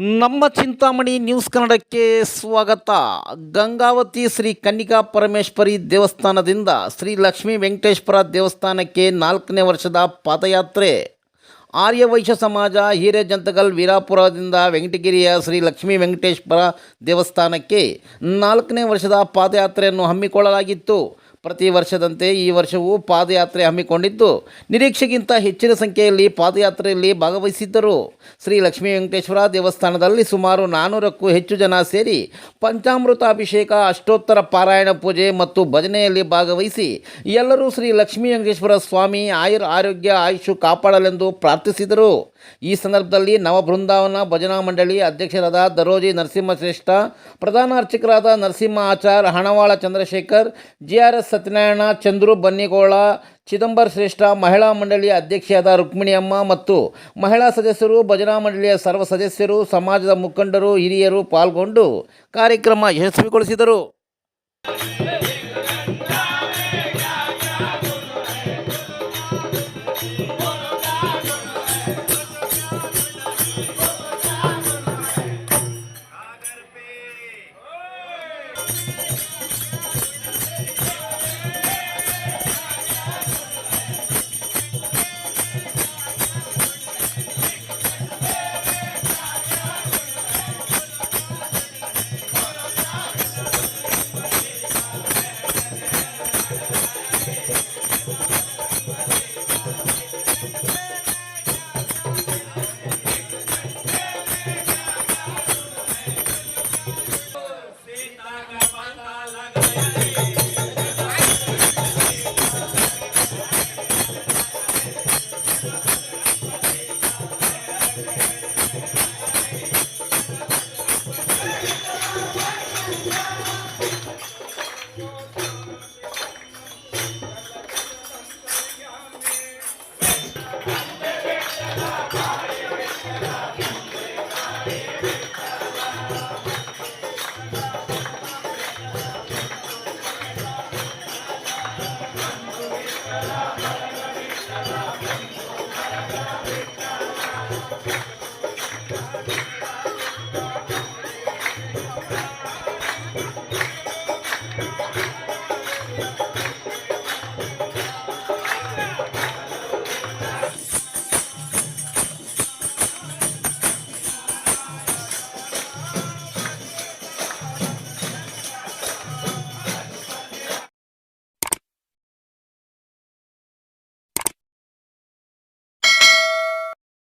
ನಮ್ಮ ಚಿಂತಾಮಣಿ ನ್ಯೂಸ್ ಕನ್ನಡಕ್ಕೆ ಸ್ವಾಗತ. ಗಂಗಾವತಿ ಶ್ರೀ ಕನ್ನಿಕಾ ಪರಮೇಶ್ವರಿ ದೇವಸ್ಥಾನದಿಂದ ಶ್ರೀ ಲಕ್ಷ್ಮೀ ವೆಂಕಟೇಶ್ವರ ದೇವಸ್ಥಾನಕ್ಕೆ ನಾಲ್ಕನೇ ವರ್ಷದ ಪಾದಯಾತ್ರೆ. ಆರ್ಯವೈಶ್ಯ ಸಮಾಜ ಹಿರೇಜಂತಗಲ್ ವೀರಾಪುರದಿಂದ ವೆಂಕಟಗಿರಿಯ ಶ್ರೀ ಲಕ್ಷ್ಮೀ ವೆಂಕಟೇಶ್ವರ ದೇವಸ್ಥಾನಕ್ಕೆ ನಾಲ್ಕನೇ ವರ್ಷದ ಪಾದಯಾತ್ರೆಯನ್ನು ಹಮ್ಮಿಕೊಳ್ಳಲಾಗಿತ್ತು. ಪ್ರತಿ ವರ್ಷದಂತೆ ಈ ವರ್ಷವೂ ಪಾದಯಾತ್ರೆ ಹಮ್ಮಿಕೊಂಡಿದ್ದು, ನಿರೀಕ್ಷೆಗಿಂತ ಹೆಚ್ಚಿನ ಸಂಖ್ಯೆಯಲ್ಲಿ ಪಾದಯಾತ್ರೆಯಲ್ಲಿ ಭಾಗವಹಿಸಿದ್ದರು. ಶ್ರೀ ಲಕ್ಷ್ಮೀ ವೆಂಕಟೇಶ್ವರ ದೇವಸ್ಥಾನದಲ್ಲಿ ಸುಮಾರು ನಾನ್ನೂರಕ್ಕೂ ಹೆಚ್ಚು ಜನ ಸೇರಿ ಪಂಚಾಮೃತ ಅಭಿಷೇಕ ಅಷ್ಟೋತ್ತರ ಪಾರಾಯಣ ಪೂಜೆ ಮತ್ತು ಭಜನೆಯಲ್ಲಿ ಭಾಗವಹಿಸಿ ಎಲ್ಲರೂ ಶ್ರೀ ಲಕ್ಷ್ಮೀ ವೆಂಕಟೇಶ್ವರ ಸ್ವಾಮಿ ಆಯುರ್ ಆರೋಗ್ಯ ಆಯುಷು ಕಾಪಾಡಲೆಂದು ಪ್ರಾರ್ಥಿಸಿದರು. ಈ ಸಂದರ್ಭದಲ್ಲಿ ನವ ಬೃಂದಾವನ ಭಜನಾ ಮಂಡಳಿ ಅಧ್ಯಕ್ಷರಾದ ದರೋಜಿ ನರಸಿಂಹಶ್ರೇಷ್ಠ ಪ್ರಧಾನ ಅರ್ಚಕರಾದ ನರಸಿಂಹ ಆಚಾರ್, ಹಣವಾಳ ಚಂದ್ರಶೇಖರ್ ಜಿ ಆರ್ ಸತ್ಯನಾರಾಯಣ, ಚಂದ್ರು, ಬನ್ನಿಗೋಳ, ಚಿದಂಬರ ಶ್ರೇಷ್ಠ, ಮಹಿಳಾ ಮಂಡಳಿಯ ಅಧ್ಯಕ್ಷೆಯಾದ ರುಕ್ಮಿಣಿಯಮ್ಮ ಮತ್ತು ಮಹಿಳಾ ಸದಸ್ಯರು, ಭಜನಾ ಮಂಡಳಿಯ ಸರ್ವ ಸದಸ್ಯರು, ಸಮಾಜದ ಮುಖಂಡರು, ಹಿರಿಯರು ಪಾಲ್ಗೊಂಡು ಕಾರ್ಯಕ್ರಮ ಯಶಸ್ವಿಗೊಳಿಸಿದರು.